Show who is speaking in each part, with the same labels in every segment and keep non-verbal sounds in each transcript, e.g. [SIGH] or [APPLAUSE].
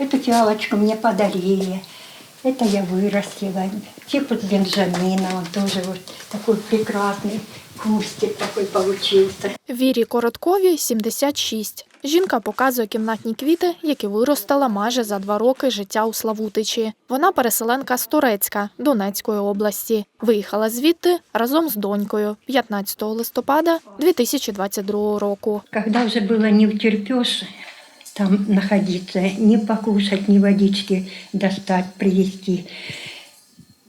Speaker 1: Эту фиалочку мне подарили. Это я вырастила. Тип от Бенджамина, он тоже вот такой прекрасный кустик такой получился.
Speaker 2: Вірі Коротковій 76. Жінка показує кімнатні квіти, які виростила майже за два роки життя у Славутичі. Вона переселенка з Турецька, Донецької області. Виїхала звідти разом з донькою 15 листопада 2022 року.
Speaker 1: Когда уже было не втерпешь там находиться, ни покушать, ни водички достать, привезти,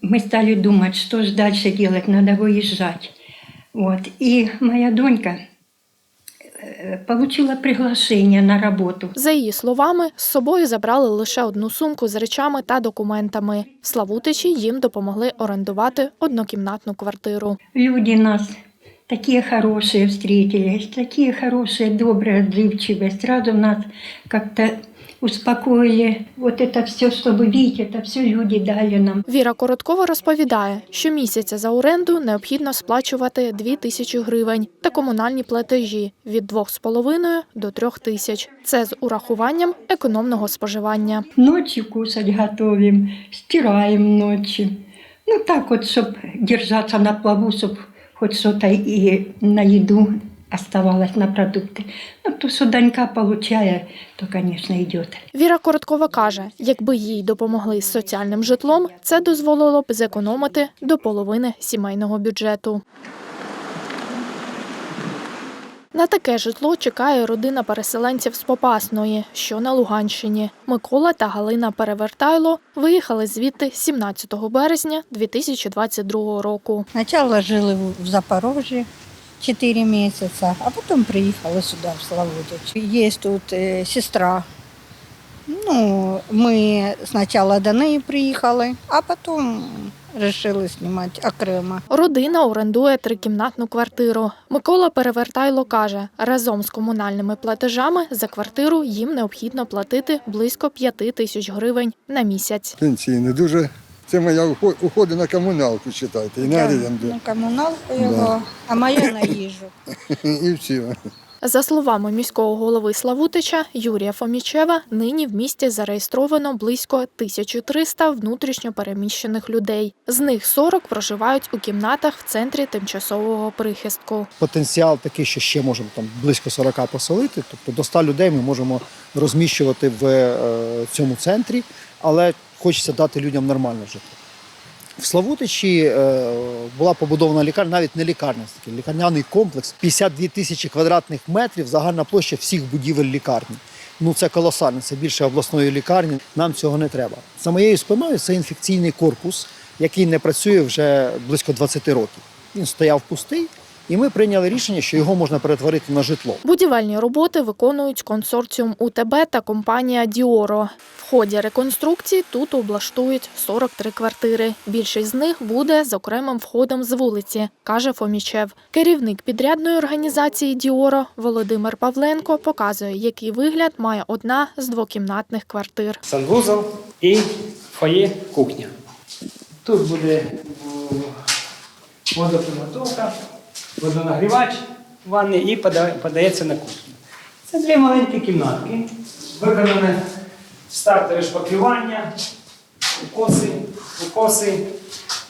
Speaker 1: мы стали думать, что же дальше делать, надо выезжать. Вот. И моя донька э, получила приглашение на работу.
Speaker 2: За її словами, з собою забрали лише одну сумку з речами та документами. В Славутичі їм допомогли орендувати однокімнатну квартиру.
Speaker 1: Люди нас такие хорошие встретили, такие хорошие, добрые, отзывчивые. Сразу нас как-то успокоили. Вот это все, что вы видите, это все люди дали нам.
Speaker 2: Віра Короткова розповідає, що місяця за оренду необхідно сплачувати 2 тисячі гривень та комунальні платежі від 2,5 до 3 тисяч. Це з урахуванням економного споживання.
Speaker 1: Ночью кушать готовим, стираем ночью. Ну так вот, чтобы держаться на плаву, чтобы хоть что-то и на еду оставалось на продукти. Ну, то, що донька получает, то, звісно, йде.
Speaker 2: Віра Короткова каже, якби їй допомогли з соціальним житлом, це дозволило б зекономити до половини сімейного бюджету. На таке житло чекає родина переселенців з Попасної, що на Луганщині. Микола та Галина Перевертайло виїхали звідти 17 березня 2022 року.
Speaker 3: Спочатку жили в- Запорожжі Запорожье 4 місяці, а потім приїхали сюди в Славутич. Є тут э, сестра. Ну, мы сначала до неї приїхали, а потом решили снимать окремо.
Speaker 2: Родина орендує трикімнатну квартиру. Микола Перевертайло каже, разом з комунальними платежами за квартиру їм необхідно платити близько 5 тисяч гривень на місяць.
Speaker 4: пенсії не дуже. Це моя ухо- уходи на комуналку, читайте, і на оренду.
Speaker 3: На комуналку його, а моя на їжу. [LAUGHS]
Speaker 4: І все.
Speaker 2: За словами міського голови Славутича Юрія Фомічева, нині в місті зареєстровано близько 1300 внутрішньо переміщених людей. З них 40 проживають у кімнатах в центрі тимчасового прихистку.
Speaker 5: потенціал такий, що ще можемо там близько 40 поселити. Тобто до 100 людей ми можемо розміщувати в е, цьому центрі, але хочеться дати людям нормальне житло. В Славутичі е, була побудована лікарня, навіть не лікарня, лікарняний комплекс, 52 тисячі квадратних метрів, загальна площа всіх будівель лікарні. Ну це колосально, це більше обласної лікарні. Нам цього не треба. За моєю спиною це інфекційний корпус, який не працює вже близько 20 років. Він стояв пустий, і ми прийняли рішення, що його можна перетворити на житло.
Speaker 2: Будівельні роботи виконують консорціум УТБ та компанія Діоро. В ході реконструкції тут облаштують 43 квартири. Більшість з них буде з окремим входом з вулиці, каже Фомічев. Керівник підрядної організації Діоро Володимир Павленко показує, який вигляд має одна з двокімнатних квартир.
Speaker 6: санвузол і фоє кухня. Тут буде водоприготовка, водонагрівач ванни і подається на кухню. Це дві маленькі кімнатки. Виконане стартове шпаклювання, укоси, укоси,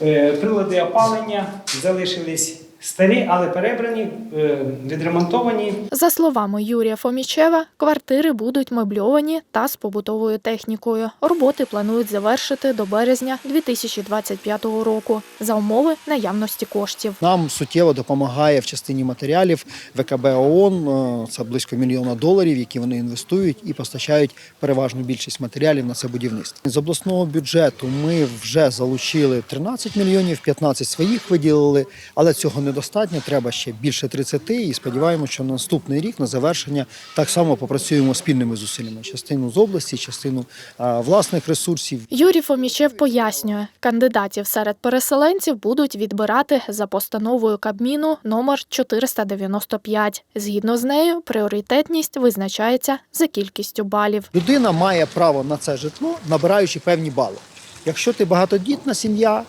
Speaker 6: е, прилади опалення залишились старі, але перебрані, е, відремонтовані.
Speaker 2: За словами Юрія Фомічева, квартири будуть мебльовані та з побутовою технікою. Роботи планують завершити до березня 2025 року за умови наявності коштів.
Speaker 5: Нам суттєво допомагає в частині матеріалів ВКБ ООН. е, Це близько мільйона доларів, які вони інвестують і постачають переважну більшість матеріалів на це будівництво. З обласного бюджету ми вже залучили 13 мільйонів, 15 своїх виділили, але цього недостатньо. Треба ще більше 30 і сподіваємося, що на наступний рік на завершення так само попрацюємо спільними зусиллями. Частину з області, частину а, власних ресурсів.
Speaker 2: Юрій Фомічев пояснює, кандидатів серед переселенців будуть відбирати за постановою Кабміну номер 495. Згідно з нею, пріоритетність визначається за кількістю балів.
Speaker 5: Людина має право на це житло, набираючи певні бали. Якщо ти багатодітна сім'я,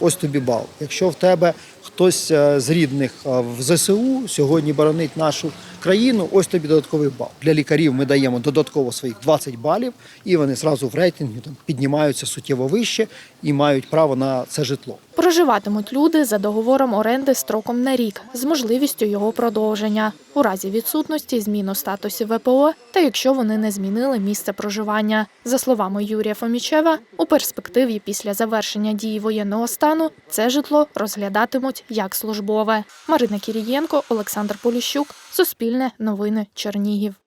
Speaker 5: ось тобі бал. Якщо в тебе хтось е, з рідних е, в ЗСУ сьогодні боронить нашу країну. Ось тобі додатковий бал. Для лікарів ми даємо додатково своїх 20 балів, і вони зразу в рейтингу там піднімаються суттєво вище і мають право на це житло.
Speaker 2: Проживатимуть люди за договором оренди строком на рік з можливістю його продовження у разі відсутності зміну статусу ВПО та якщо вони не змінили місце проживання. За словами Юрія Фомічева, у перспективі після завершення дії воєнного стану це житло розглядатимуть як службове. Марина Кірієнко, Олександр Поліщук, Суспільне новини Чернігів.